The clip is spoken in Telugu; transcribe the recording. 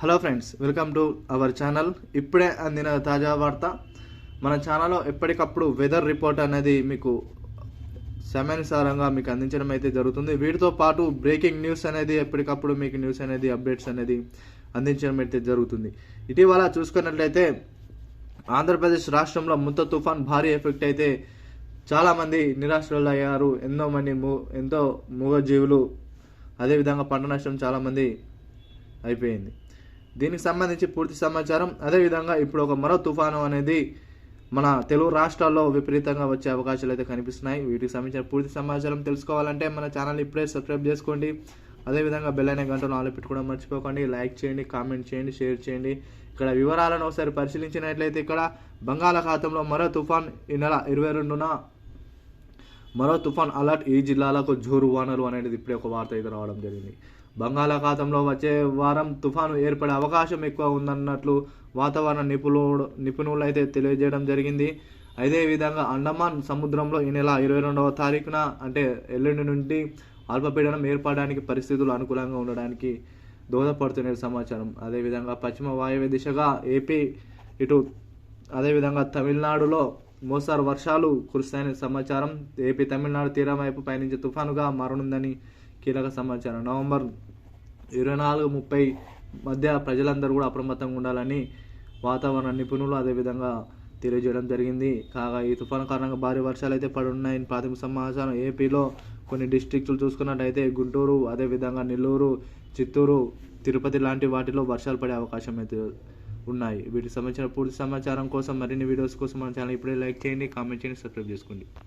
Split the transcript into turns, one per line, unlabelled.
Hello friends welcome to our channel. ఇప్పుడే అందిన తాజా వార్త. మన ఛానల్లో ఎప్పటికప్పుడు వెదర్ రిపోర్ట్ అనేది మీకు సమయానుసారంగా మీకు అందించడం అయితే జరుగుతుంది. వీటితో పాటు బ్రేకింగ్ న్యూస్ అనేది ఎప్పటికప్పుడు మీకు న్యూస్ అనేది అప్డేట్స్ అనేది అందించడం అయితే జరుగుతుంది. ఇటీవల చూసుకున్నట్లయితే ఆంధ్రప్రదేశ్ రాష్ట్రంలో ముంత తుఫాన్ భారీ ఎఫెక్ట్ అయితే చాలామంది నిరాశ్రులు అయ్యారు ఎన్నో మంది మూ ఎంతో మూగజీవులు అదేవిధంగా పంట నష్టం చాలామంది అయిపోయింది. దీనికి సంబంధించి పూర్తి సమాచారం. అదేవిధంగా ఇప్పుడు ఒక మరో తుఫాను అనేది మన తెలుగు రాష్ట్రాల్లో విపరీతంగా వచ్చే అవకాశాలు అయితే కనిపిస్తున్నాయి. వీటికి సంబంధించిన పూర్తి సమాచారం తెలుసుకోవాలంటే మన ఛానల్ ఇప్పుడే సబ్స్క్రైబ్ చేసుకోండి. అదేవిధంగా బెల్ అనే గంటను ఆలో పెట్టుకోవడం మర్చిపోకండి. లైక్ చేయండి కామెంట్ చేయండి షేర్ చేయండి. ఇక్కడ వివరాలను ఒకసారి పరిశీలించినట్లయితే ఇక్కడ బంగాళాఖాతంలో మరో తుఫాన్ ఈ నెల ఇరవై రెండున మరో తుఫాన్ అలర్ట్ ఈ జిల్లాలకు జోరు వానలు అనేది ఇప్పుడే ఒక వార్త అయితే రావడం జరిగింది. బంగాళాఖాతంలో వచ్చే వారం తుఫాను ఏర్పడే అవకాశం ఎక్కువ ఉందన్నట్లు వాతావరణ నిపుణులు నిపుణులు అయితే తెలియజేయడం జరిగింది. అదేవిధంగా అండమాన్ సముద్రంలో ఈ నెల ఇరవై రెండవ తారీఖున అంటే ఎల్లుండి నుండి అల్పపీడనం ఏర్పడడానికి పరిస్థితులు అనుకూలంగా ఉండడానికి దోహదపడుతున్న సమాచారం. అదేవిధంగా పశ్చిమ వాయువ్య దిశగా ఏపీ ఇటు అదేవిధంగా తమిళనాడులో మోస్తారు వర్షాలు కురుస్తాయని సమాచారం. ఏపీ తమిళనాడు తీరం వైపు పయనించే తుఫానుగా మారనుందని కీలక సమాచారం. నవంబర్ ఇరవై నాలుగు ముప్పై మధ్య ప్రజలందరూ కూడా అప్రమత్తంగా ఉండాలని వాతావరణ నిపుణులు అదేవిధంగా తెలియజేయడం జరిగింది. కాగా ఈ తుఫాను కారణంగా భారీ వర్షాలు అయితే పడున్నాయని ప్రాథమిక సమాచారం. ఏపీలో కొన్ని డిస్ట్రిక్టులు చూసుకున్నట్టయితే గుంటూరు అదేవిధంగా నెల్లూరు చిత్తూరు తిరుపతి లాంటి వాటిలో వర్షాలు పడే అవకాశం అయితే ఉన్నాయి. వీటికి సంబంధించిన పూర్తి సమాచారం కోసం మరిన్ని వీడియోస్ కోసం మన ఛానల్ ఇప్పుడే లైక్ చేయండి కామెంట్ చేయండి సబ్స్క్రైబ్ చేసుకోండి.